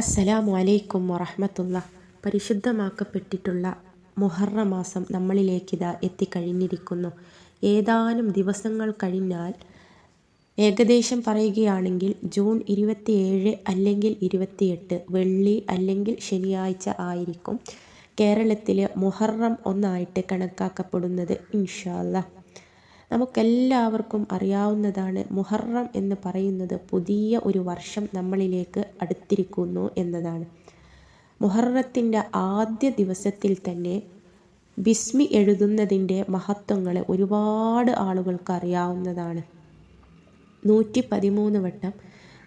അസ്സലാമു അലൈക്കും വറഹമത്തുള്ള. പരിശുദ്ധമാക്കപ്പെട്ടിട്ടുള്ള മുഹറ മാസം നമ്മളിലേക്കിതാ എത്തിക്കഴിഞ്ഞിരിക്കുന്നു. ഏതാനും ദിവസങ്ങൾ കഴിഞ്ഞാൽ ഏകദേശം പറയുകയാണെങ്കിൽ ജൂൺ ഇരുപത്തിയേഴ് അല്ലെങ്കിൽ ഇരുപത്തിയെട്ട് വെള്ളി അല്ലെങ്കിൽ ശനിയാഴ്ച ആയിരിക്കും കേരളത്തിലെ മുഹറം ഒന്നായിട്ട് കണക്കാക്കപ്പെടുന്നത് ഇൻഷാല്ല നമുക്കെല്ലാവർക്കും അറിയാവുന്നതാണ് മുഹറം എന്ന് പറയുന്നത് പുതിയ ഒരു വർഷം നമ്മളിലേക്ക് അടുത്തിരിക്കുന്നു എന്നതാണ്. മുഹറത്തിന്റെ ആദ്യ ദിവസത്തിൽ തന്നെ ബിസ്മി എഴുതുന്നതിന്റെ മഹത്വങ്ങളെ ഒരുപാട് ആളുകൾക്ക് അറിയാവുന്നതാണ്. നൂറ്റി പതിമൂന്ന് വട്ടം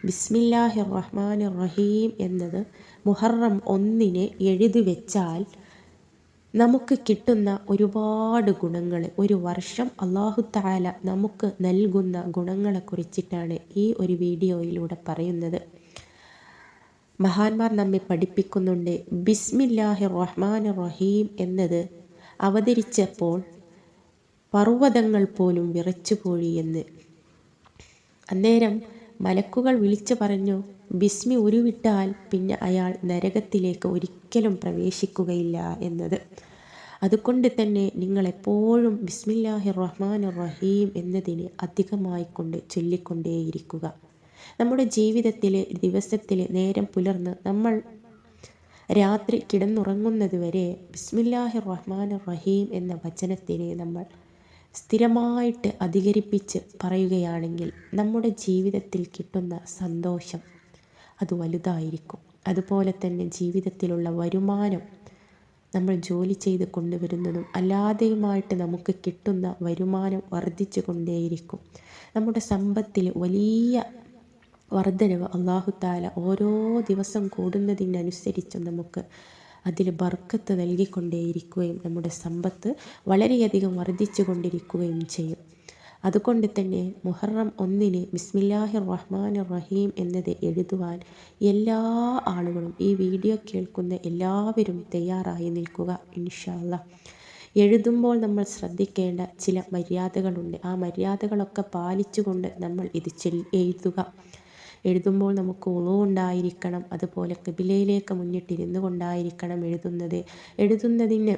ബിസ്മില്ലാഹിർ റഹ്മാൻ റഹീം എന്നത് മുഹറം ഒന്നിനെ എഴുതി വെച്ചാൽ നമുക്ക് കിട്ടുന്ന ഒരുപാട് ഗുണങ്ങൾ ഒരു വർഷം അള്ളാഹു താല നമുക്ക് നൽകുന്ന ഗുണങ്ങളെ കുറിച്ചിട്ടാണ് ഈ ഒരു വീഡിയോയിലൂടെ പറയുന്നത്. മഹാന്മാർ നമ്മെ പഠിപ്പിക്കുന്നുണ്ട് ബിസ്മില്ലാഹി റഹ്മാൻ റഹീം എന്നത് അവതരിച്ചപ്പോൾ പർവതങ്ങൾ പോലും വിറച്ചുപോയി എന്ന്. അന്നേരം മലക്കുകൾ വിളിച്ചു പറഞ്ഞു ബിസ്മി ഉരുവിട്ടാൽ പിന്നെ അയാൾ നരകത്തിലേക്ക് ഒരിക്കലും പ്രവേശിക്കുകയില്ല എന്നത്. അതുകൊണ്ട് തന്നെ നിങ്ങൾ എപ്പോഴും ബിസ്മില്ലാഹി റഹ്മാൻ റഹീം എന്നതിന് അധികമായിക്കൊണ്ട് ചൊല്ലിക്കൊണ്ടേയിരിക്കുക. നമ്മുടെ ജീവിതത്തിലെ ദിവസത്തിൽ നേരം പുലർന്ന് നമ്മൾ രാത്രി കിടന്നുറങ്ങുന്നത് വരെ ബിസ്മില്ലാഹി റഹ്മാൻ റഹീം എന്ന വചനത്തിനെ നമ്മൾ സ്ഥിരമായിട്ട് അധികരിപ്പിച്ച് പറയുകയാണെങ്കിൽ നമ്മുടെ ജീവിതത്തിൽ കിട്ടുന്ന സന്തോഷം അത് വലുതായിരിക്കും. അതുപോലെ തന്നെ ജീവിതത്തിലുള്ള വരുമാനം നമ്മൾ ജോലി ചെയ്ത് കൊണ്ടുവരുന്നതും അല്ലാതെയുമായിട്ട് നമുക്ക് കിട്ടുന്ന വരുമാനം വർദ്ധിച്ചു കൊണ്ടേയിരിക്കും. നമ്മുടെ സമ്പത്തിൽ വലിയ വർധനവ് അള്ളാഹുത്താല ഓരോ ദിവസം കൂടുന്നതിനനുസരിച്ച് നമുക്ക് അതിൽ ബർക്കത്ത് നൽകിക്കൊണ്ടേയിരിക്കുകയും നമ്മുടെ സമ്പത്ത് വളരെയധികം വർദ്ധിച്ചു കൊണ്ടിരിക്കുകയും ചെയ്യും. അതുകൊണ്ട് തന്നെ മുഹറം ഒന്നിന് ബിസ്മില്ലാഹിർ റഹ്മാൻ റഹീം എന്നത് എഴുതുവാൻ എല്ലാ ആളുകളും ഈ വീഡിയോ കേൾക്കുന്ന എല്ലാവരും തയ്യാറായി നിൽക്കുക ഇൻഷാല്ല എഴുതുമ്പോൾ നമ്മൾ ശ്രദ്ധിക്കേണ്ട ചില മര്യാദകളുണ്ട്. ആ മര്യാദകളൊക്കെ പാലിച്ചുകൊണ്ട് നമ്മൾ ഇത് എഴുതുക. എഴുതുമ്പോൾ നമുക്ക് ഉണ്ടായിരിക്കണം. അതുപോലെ കിബിലയിലേക്ക് മുന്നിട്ടിരുന്നു കൊണ്ടായിരിക്കണം എഴുതുന്നത്. എഴുതുന്നതിന്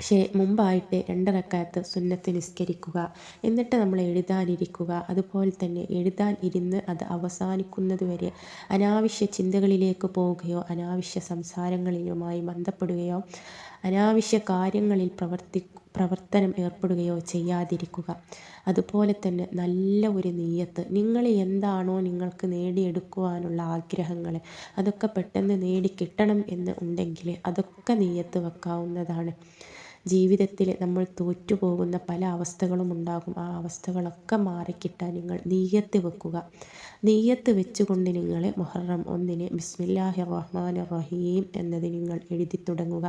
പക്ഷേ മുമ്പായിട്ട് രണ്ടറക്കാലത്ത് സുന്നത്ത് നിസ്കരിക്കുക. എന്നിട്ട് നമ്മൾ എഴുതാനിരിക്കുക. അതുപോലെ തന്നെ എഴുതാൻ ഇരുന്ന് അത് അവസാനിക്കുന്നതുവരെ അനാവശ്യ ചിന്തകളിലേക്ക് പോവുകയോ അനാവശ്യ സംസാരങ്ങളിലുമായി ബന്ധപ്പെടുകയോ അനാവശ്യ കാര്യങ്ങളിൽ പ്രവർത്തി പ്രവർത്തനം ഏർപ്പെടുകയോ ചെയ്യാതിരിക്കുക. അതുപോലെ തന്നെ നല്ല ഒരു നീയത്ത്. നിങ്ങൾ എന്താണോ നിങ്ങൾക്ക് നേടിയെടുക്കുവാനുള്ള ആഗ്രഹങ്ങൾ അതൊക്കെ പെട്ടെന്ന് നേടിക്കിട്ടണം എന്ന് ഉണ്ടെങ്കിൽ അതൊക്കെ നീയത്ത് വെക്കാവുന്നതാണ്. ജീവിതത്തിൽ നമ്മൾ തോറ്റുപോകുന്ന പല അവസ്ഥകളും ഉണ്ടാകും. ആ അവസ്ഥകളൊക്കെ മാറിക്കിട്ടാൻ നിങ്ങൾ നീയത്ത് വെക്കുക. നീയത്ത് വെച്ചുകൊണ്ട് നിങ്ങൾ മുഹറം ഒന്നിന് ബിസ്മില്ലാഹി റഹ്മാൻ റഹീം എന്നത് നിങ്ങൾ എഴുതി തുടങ്ങുക.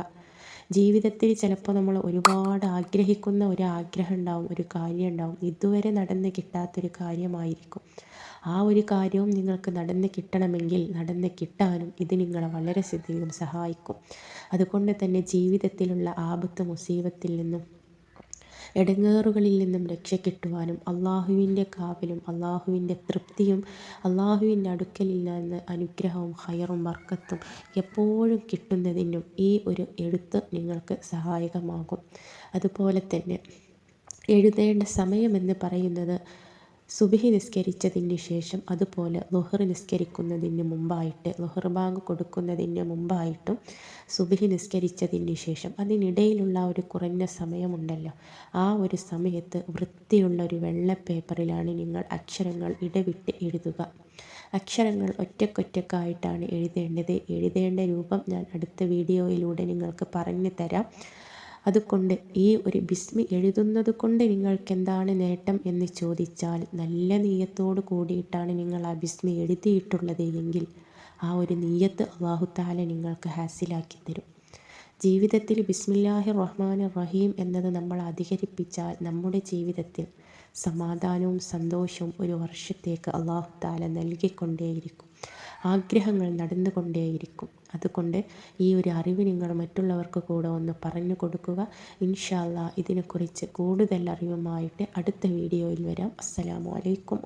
ജീവിതത്തിൽ ചിലപ്പോൾ നമ്മൾ ഒരുപാട് ആഗ്രഹിക്കുന്ന ഒരു ആഗ്രഹം ഉണ്ടാവും ഒരു കാര്യം ഉണ്ടാവും. ഇതുവരെ നടന്ന് കിട്ടാത്തൊരു കാര്യമായിരിക്കും. ആ ഒരു കാര്യവും നിങ്ങൾക്ക് നടന്ന് കിട്ടണമെങ്കിൽ നടന്ന് കിട്ടാനും ഇത് നിങ്ങളെ വളരെ അധികം സഹായിക്കും. അതുകൊണ്ട് തന്നെ ജീവിതത്തിലുള്ള ആപത്ത് മുസീബത്തിൽ നിന്നും ഇടങ്ങേറുകളിൽ നിന്നും രക്ഷ കിട്ടുവാനും അള്ളാഹുവിന്റെ കാവലും അള്ളാഹുവിന്റെ തൃപ്തിയും അള്ളാഹുവിന്റെ അടുക്കലിൽ അനുഗ്രഹവും ഹയറും വർക്കത്തും എപ്പോഴും കിട്ടുന്നതിനും ഈ ഒരു എഴുത്ത് നിങ്ങൾക്ക് സഹായകമാകും. അതുപോലെ തന്നെ എഴുതേണ്ട സമയമെന്ന് പറയുന്നത് സുബഹി നിസ്കരിച്ചതിന് ശേഷം അതുപോലെ ലുഹർ നിസ്കരിക്കുന്നതിന് മുമ്പായിട്ട് ലുഹർ ബാങ്ക് കൊടുക്കുന്നതിന് മുമ്പായിട്ടും സുബിഹി നിസ്കരിച്ചതിന് ശേഷം അതിനിടയിലുള്ള ഒരു കുറഞ്ഞ സമയമുണ്ടല്ലോ. ആ ഒരു സമയത്ത് വൃത്തിയുള്ള ഒരു വെള്ള പേപ്പറിലാണ് നിങ്ങൾ അക്ഷരങ്ങൾ ഇടവിട്ട് എഴുതുക. അക്ഷരങ്ങൾ ഒറ്റക്കൊറ്റക്കായിട്ടാണ് എഴുതേണ്ടത്. എഴുതേണ്ട രൂപം ഞാൻ അടുത്ത വീഡിയോയിലൂടെ നിങ്ങൾക്ക് പറഞ്ഞു തരാം. അതുകൊണ്ട് ഈ ഒരു ബിസ്മി എഴുതുന്നത് കൊണ്ട് നിങ്ങൾക്ക് എന്താണ് നേട്ടം എന്ന് ചോദിച്ചാൽ നല്ല നീയത്തോട് കൂടിയിട്ടാണ് നിങ്ങൾ ആ ബിസ്മി എഴുതിയിട്ടുള്ളത് എങ്കിൽ ആ ഒരു നീയത്ത് അള്ളാഹുത്താല നിങ്ങൾക്ക് ഹാസിലാക്കി തരും. ജീവിതത്തിൽ ബിസ്മില്ലാഹി റഹ്മാൻ റഹീം എന്നത് നമ്മൾ അധികരിപ്പിച്ചാൽ നമ്മുടെ ജീവിതത്തിൽ സമാധാനവും സന്തോഷവും ഒരു വർഷത്തേക്ക് അള്ളാഹുത്താല നൽകിക്കൊണ്ടേയിരിക്കും. ആഗ്രഹങ്ങൾ നടന്നുകൊണ്ടേയിരിക്കും. അതുകൊണ്ട് ഈ ഒരു അറിവ് നിങ്ങൾ മറ്റുള്ളവർക്ക് കൂടെ ഒന്ന് പറഞ്ഞു കൊടുക്കുക. ഇൻഷാല്ല ഇതിനെക്കുറിച്ച് കൂടുതൽ അറിവുമായിട്ട് അടുത്ത വീഡിയോയിൽ വരാം. അസ്സലാമു അലൈക്കും